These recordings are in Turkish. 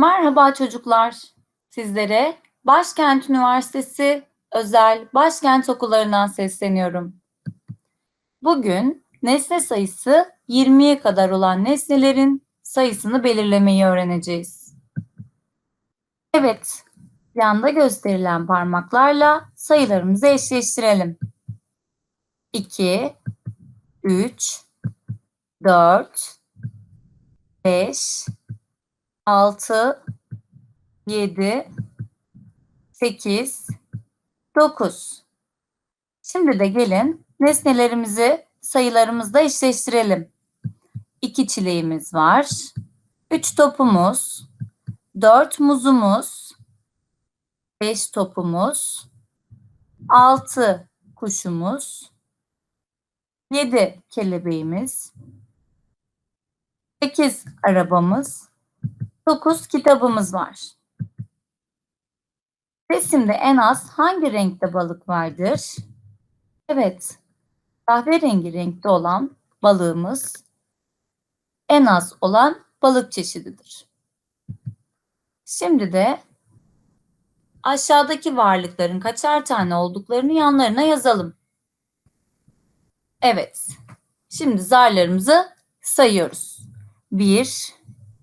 Merhaba çocuklar. Sizlere Başkent Üniversitesi özel Başkent okullarından sesleniyorum. Bugün nesne sayısı 20'ye kadar olan nesnelerin sayısını belirlemeyi öğreneceğiz. Evet, yanda gösterilen parmaklarla sayılarımızı eşleştirelim. 2, 3, 4, 5, 6, 7, 8, 9. Şimdi de gelin nesnelerimizi sayılarımızla eşleştirelim. 2 çileğimiz var. 3 topumuz, 4 muzumuz, 5 topumuz, 6 kuşumuz, 7 kelebeğimiz, 8 arabamız, 9 kitabımız var. Resimde en az hangi renkte balık vardır? Evet, kahverengi renkte olan balığımız en az olan balık çeşididir. Şimdi de aşağıdaki varlıkların kaçar tane olduklarını yanlarına yazalım. Evet, şimdi zarlarımızı sayıyoruz. 1,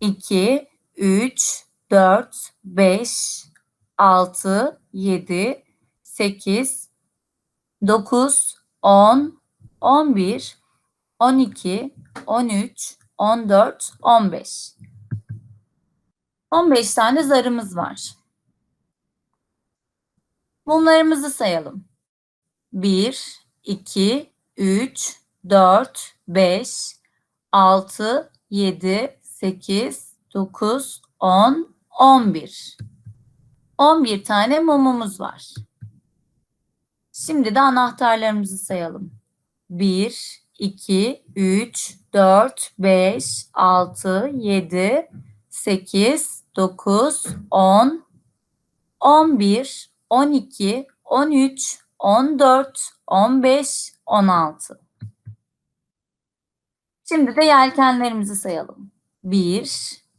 2, 3, 4, 5, 6, 7, 8, 9, 10, 11, 12, 13, 14, 15. 15 tane zarımız var. Mumlarımızı sayalım. 1, 2, 3, 4, 5, 6, 7, 8, 9, 10, 11. 11 tane mumumuz var. Şimdi de anahtarlarımızı sayalım. 1, 2, 3, 4, 5, 6, 7, 8, 9, 10, 11, 12, 13, 14, 15, 16. Şimdi de yelkenlerimizi sayalım. 1,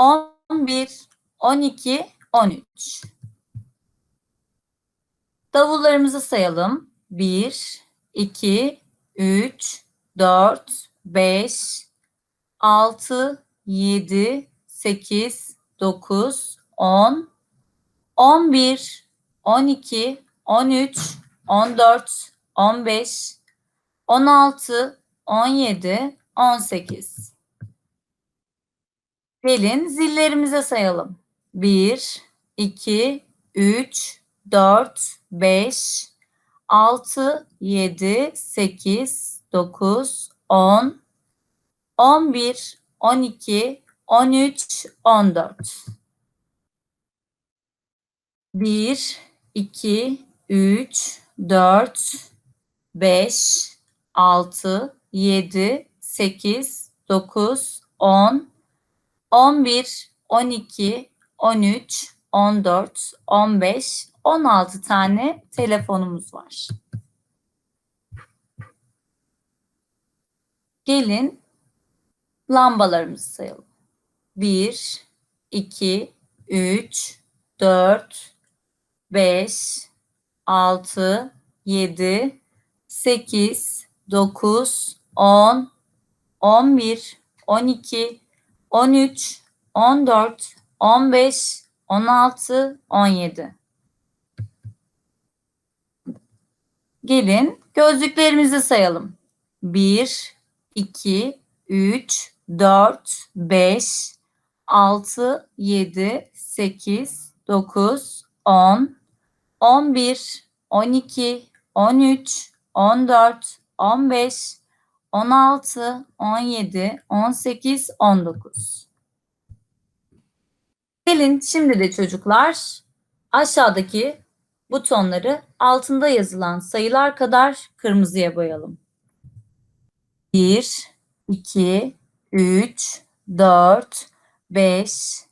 11, 12, 13. Davullarımızı sayalım. 1, 2, 3, 4, 5, 6, 7, 8, 9, 10, 11, 12, 13, 14, 15, 16, 17, 18. Gelin zillerimize sayalım. 1, 2, 3, 4, 5, 6, 7, 8, 9, 10, 11, 12, 13, 14. 1, 2, 3, 4, 5, 6, 7, 8, 9, 10, 11, 12, 13, 14, 15, 16 tane telefonumuz var. Gelin lambalarımızı sayalım. 1, 2, 3, 4, 5, 6, 7, 8, 9, 10, 11, 12, 13, 14, 15, 16, 17. Gelin gözlüklerimizi sayalım. 1, 2, 3, 4, 5, 6, 7, 8, 9, 10, 11, 12, 13, 14, 15, 16, 17, 18, 19. Gelin şimdi de çocuklar aşağıdaki butonları altında yazılan sayılar kadar kırmızıya boyayalım. 1, 2, 3, 4, 5,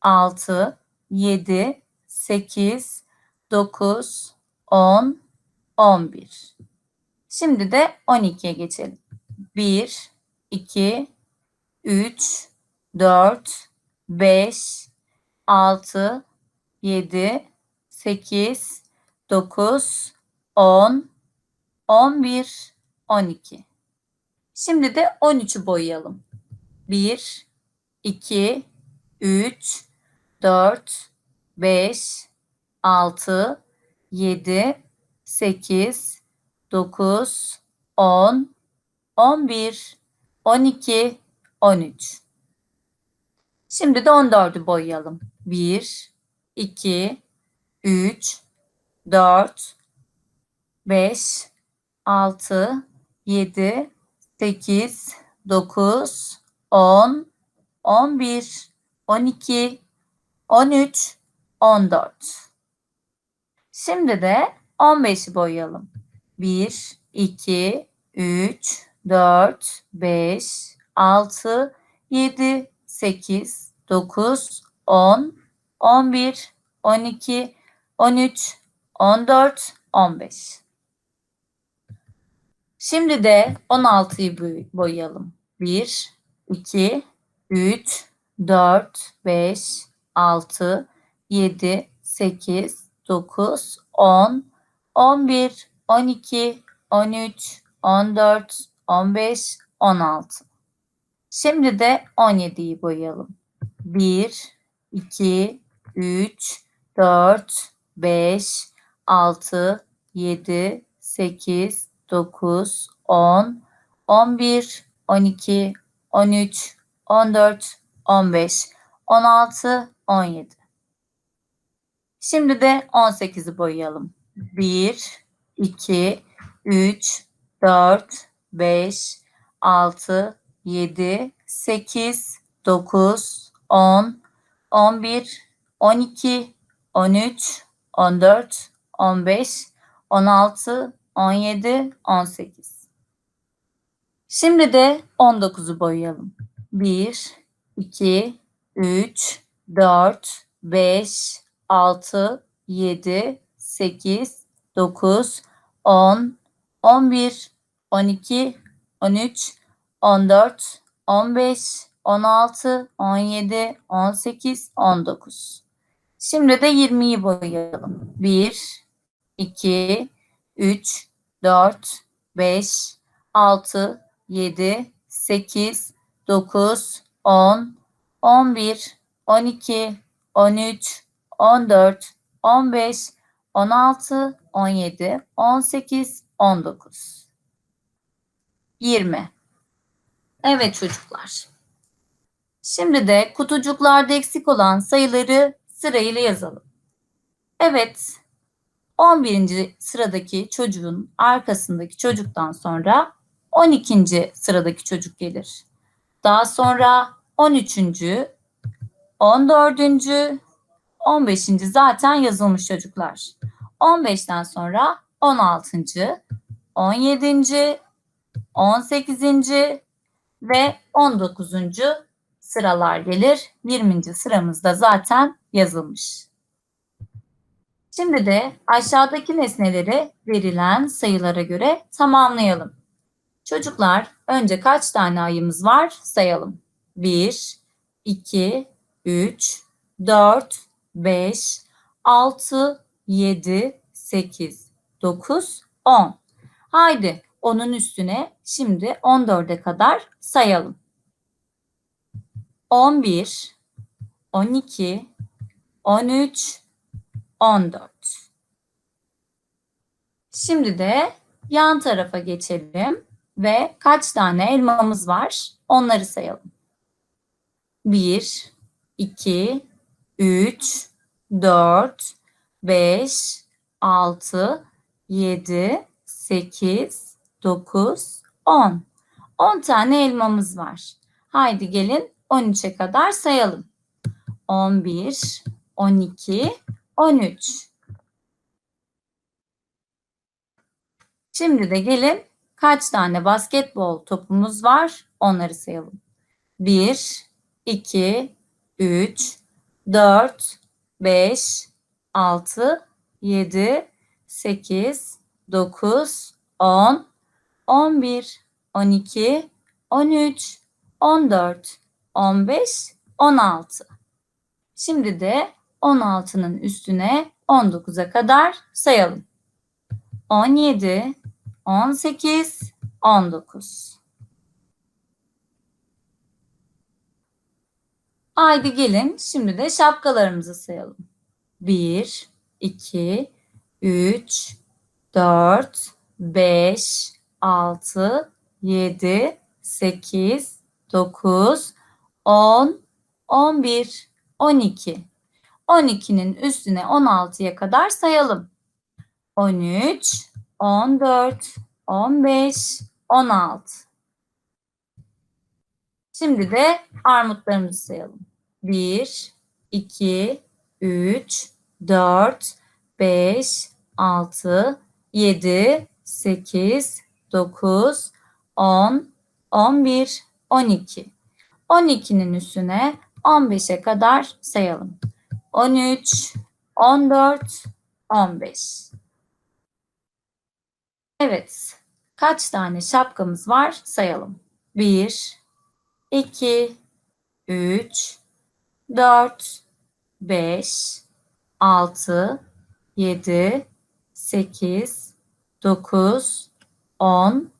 6, 7, 8, 9, 10, 11. Şimdi de 12'ye geçelim. 1, 2, 3, 4, 5, 6, 7, 8, 9, 10, 11, 12. Şimdi de 13'ü boyayalım. 1, 2, 3, 4, 5, 6, 7, 8, 9, 10, 11, 12, 13. Şimdi de 14'ü boyayalım. 1, 2, 3, 4, 5, 6, 7, 8, 9, 10, 11, 12, 13, 14. Şimdi de 15'i boyayalım. 1, 2, 3, 4, 5, 6, 7, 8, 9, 10, 11, 12, 13, 14, 15. Şimdi de 16'yı boy- boyayalım. 1, 2, 3, 4, 5, 6, 7, 8, 9, 10, 11, 12, 13, 14, 15, 16. Şimdi de 17'yi boyayalım. 1, 2, 3, 4, 5, 6, 7, 8, 9, 10, 11, 12, 13, 14, 15, 16, 17. Şimdi de 18'i boyayalım. 1, 2, 3, 4, 5, 6, 7, 8, 9, 10, 11, 12, 13, 14, 15, 16, 17, 18. Şimdi de 19'u boyayalım. 1, 2, 3, 4, 5, 6, 7, 8, 9, 10, 11, 12, 13, 14, 15, 16, 17, 18, 19. Şimdi de 20'yi boyayalım. 1, 2, 3, 4, 5, 6, 7, 8, 9, 10, 11, 12, 13, 14, 15, 16, 17, 18, 19. 20. Evet çocuklar. Şimdi de kutucuklarda eksik olan sayıları sırayla yazalım. Evet, 11. sıradaki çocuğun arkasındaki çocuktan sonra 12. sıradaki çocuk gelir. Daha sonra 13. 14. 15. zaten yazılmış çocuklar. 15'ten sonra 16. 17. 18. ve 19. sıralar gelir. 20. sıramızda zaten yazılmış. Şimdi de aşağıdaki nesneleri verilen sayılara göre tamamlayalım. Çocuklar önce kaç tane ayımız var sayalım. 1, 2, 3, 4, 5, 6, 7, 8, 9, 10. Haydi onun üstüne şimdi 14'e kadar sayalım. 11, 12, 13, 14. Şimdi de yan tarafa geçelim ve kaç tane elmamız var onları sayalım. 1, 2, 3, 4, 5, 6, 7, 8, 9, 10. 10 tane elmamız var. Haydi gelin 13'e kadar sayalım. 11, 12, 13. Şimdi de gelin kaç tane basketbol topumuz var onları sayalım. 1, 2, 3, 4, 5, 6, 7, 8, 9, 10, 11, 12, 13, 14, 15, 16. Şimdi de 16'nın üstüne 19'a kadar sayalım. 17, 18, 19. Haydi gelin şimdi de şapkalarımızı sayalım. 1, 2, 3, 4, 5, 6, 7, 8, 9, 10, 11, 12. 12'nin üstüne 16'ya kadar sayalım. 13, 14, 15, 16. Şimdi de armutlarımızı sayalım. 1, 2, 3, 4, 5, 6, 7, 8, 9, 10, 11, 12. 12'nin üstüne 15'e kadar sayalım. 13, 14, 15. Evet. Kaç tane şapkamız var sayalım. 1, 2, 3, 4, 5, 6, 7, 8, 9, 10,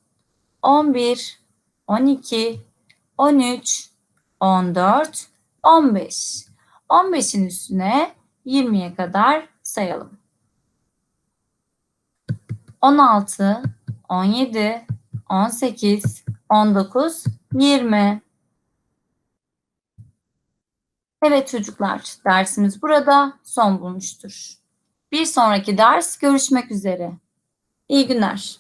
11, 12, 13, 14, 15. 15'in üstüne 20'ye kadar sayalım. 16, 17, 18, 19, 20. Evet çocuklar, dersimiz burada son bulmuştur. Bir sonraki ders görüşmek üzere. İyi günler.